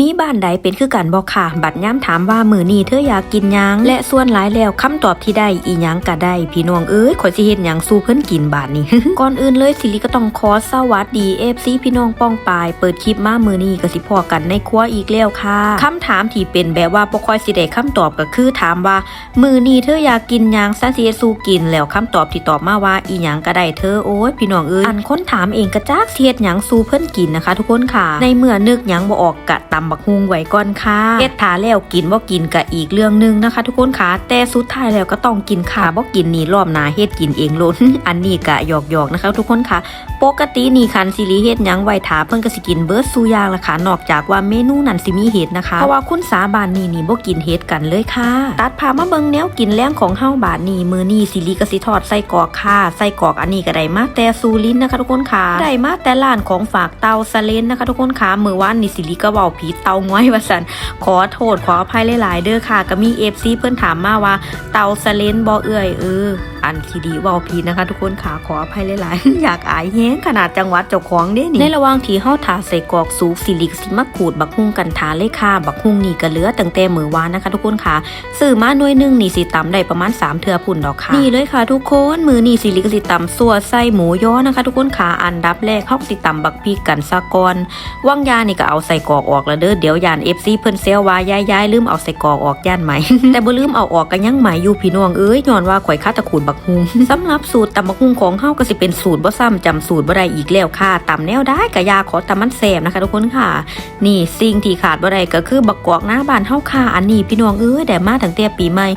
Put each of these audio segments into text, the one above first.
มีบ้านใดเป็นคือกันบ่ค่ะ บัดย้ำถามว่ามือนี้เธออยากกินยัง และส่วนหลายแล้วคำตอบที่ได้อีหยังก็ได้ พี่น้องเอ้ยขอสิเฮ็ดหยังสู้เพิ่นกินบาดนี้ ก่อนอื่นเลยสิริก็ต้องขอสวัสดี FC พี่น้องป้องปาย เปิดคลิปมามือนี้ก็สิพอกันในครัวอีกแล้วค่ะคำถามที่เป็นแบบว่าบ่ค่อยสิได้คำตอบก็คือถามว่า มือนี้เธออยากกินยังซันสิเฮ็ดสู้กิน แล้วคำตอบที่ตอบมาว่าอีหยังก็ได้เธอโอ้ยพี่น้องเอ้ยอันค้นถามเองก็จักสิเฮ็ดหยังสู้เพิ่นกินนะคะ ทุกคนค่ะ ในเมื่อนึกหยังบ่ออกกะตำบักฮุงไว้ก่อนค่ะเฮ็ดทาแล้วกินบ่กินก็อีกเรื่องหนึงนะคะ ทุกคนค่ะแต่สุดท้ายแล้วก็ต้องกินค่ะบ่กินนี่รอบหน้าเฮ็ดกินเองล้นอันนี้ก็หยอกๆนะคะ ทุกคนค่ะ ปกตินี่คันสิริเฮ็ดหยังไว้ถาเพิ่นก็สิกินเบิดสู่อย่างละค่ะนอกจากว่าเมนูนั้นสิมีเห็ดนะคะเพราะว่าคุณสาบานนี่นี่บ่กินเห็ดกันเลยค่ะตัดพามาเบิ่งแนวกินแรงของเฮาบาดนี้มื้อนี้สิริก็สิทอดไส้กรอกค่ะไส้กรอกอันนี้ก็ได้มาแต่ซูรินนะคะ ทุกคนค่ะได้มาแต่ร้านของฝากเตาสะเลนนะคะ ทุกคนค่ะมือวานนี่สิริก็เว้าผิดเตาง้อยว่าซั่นขอโทษขออภัยหลายๆเด้อค่ะ ก็มี FC เพิ่นถามมาว่า เตาสะเลนบ่เอื้อยเอออันที่ดีเว้าผิดนะคะ ทุกคนค่ะขออภัยหลายๆ อยากอายแฮงขนาดจังหวัดเจ้าของเด้นี่ในระหว่างที่เฮาทาใส่กรอกสูบสิริกสิมาขูดบักฮุ่งกันทาเลยค่ะ บักฮุ่งนี่ก็เหลือตั้งแต่มื้อวานนะคะ ทุกคนค่ะซื้อมาหน่วยหนึงนี่สิตำได้ประมาณ3เทื่อพุ่นดอกค่ะนี่เลยค่ะ ทุกคนมื้อนี้สิริกสิตำสัวใส่หมูย้อนะคะ ทุกคนค่ะอันดับแรกเฮาสิตำบักพริกกันซะก่อนว่างยานี่ก็เอาใส่กรอกออกแล้วเด้อเดี๋ยวยานเอฟซีเพิ่นเซลว่ายายๆลืมเอาใส่กอกออกย่านไหม แต่บ่ลืมเอาออกกันยังไหมอยู่พี่น้องเอ้ยย้อนว่าข่อยคาตะขูดบักฮุงสำหรับสูตรตำบักฮุงของเฮาก็สิเป็นสูตรบ่ซ้ำจำสูตรบ่ได้อีกแล้วค่ะตำแนวได้กะยาขอตำมันแซ่บนะคะทุกคนค่ะ นี่สิ่งที่ขาดบ่ได้ก็คือบักกอกหน้าบ้านเฮาค่ะอันนี้พี่น้องเอ้ยได้มาตั้งแต่ปีใหม่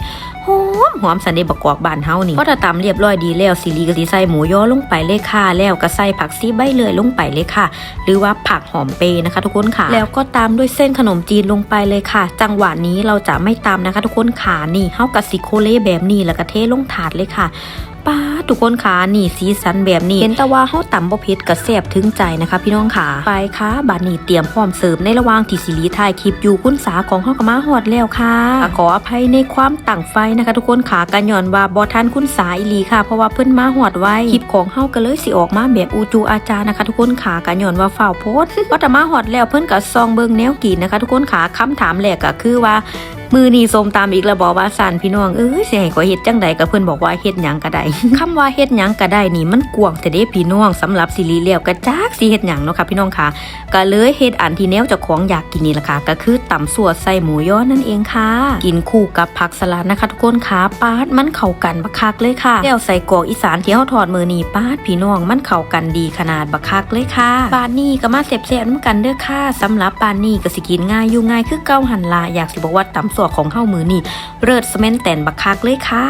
มหอมสันเดบักกอกบ้านเฮานี่พอถ้าตำเรียบร้อยดีแล้วสิรีก็สิใส่หมูย่อลงไปเลยค่ะ แล้วก็ใส่ผักซีใบเลยลงไปเลยค่ะ หรือว่าผักหอมเปย์นะคะ ทุกคนค่ะ แล้วก็ตามด้วยเส้นขนมจีนลงไปเลยค่ะ จังหวะนี้เราจะไม่ตามนะคะ ทุกคนค่ะนี่เฮากะสิโคเล่แบบนี้แล้วก็เทลงถาดเลยค่ะป้าทุกคนค่ะนี่สีสันแบบนี้เห็นแต่ว่าเฮาตำบ่เผ็ดกระแซ่บถึงใจนะคะ พี่น้องค่ะไปค่ะบาดนี้เตรียมพร้อมเสิร์ฟในระหว่างที่สิรีถ่ายคลิปอยู่คุณสาของเฮาก็มาฮอดแล้วค่ะขออภัยในความตั้งไฟนะคะ ทุกคนค่ะกันย้อนว่าบ่ทันคุณสาอีหลีค่ะ เพราะว่าเพิ่นมาฮอดไว้คลิปของเฮาก็เลยสิออกมาแบบอูจูอาจารย์นะคะ ทุกคนค่ะกันย้อนว่าฝ้าวโพสต์ว่าแต่มาฮอดแล้วเพิ่นก็ซองเบิ่งแนวกินนะคะ ทุกคนค่ะคำถามแรกก็คือว่า มือนี่สมตามอีกแล้วบอกว่าสันพี่น้องเอ้ยสิให้ขอเฮ็ดจังใดก็เพิ่อนบอกว่าเฮ็ดหยังก็ได้คำว่าเฮ็ดหยังก็ได้นี่มันกวางแต่เด้พี่น้องสำหรับสิริแล้วก็จักสิเฮ็ดหยังเนาะค่ะพี่น้องค่ะก็เลยเฮ็ดอันที่แนวจ้าของอยากกินนี่ล่ะค่ะก็คือตำสัวใส่หมูย้อนนั่นเองค่ะ กินคู่กับผักสลัดนะคะทุกคนค่ะปาดมันเข้ากันบักคักเลยค่ะแล้วใส่กรอกอีสานที่เฮาทอดมือนี้ปาดพี่น้องมันเข้ากันดีขนาดบักคักเลยค่ะบานนี้ก็มาแซ่บๆนกันเด้อค่ะสำหรับปานนี้ก็สิกินง่ายอยู่ง่ายคือเก่าหันลาอยากสิบอกว่าตำสัวของเฮามือนี่เลิศสเมนแตนบักคักเลยค่ะ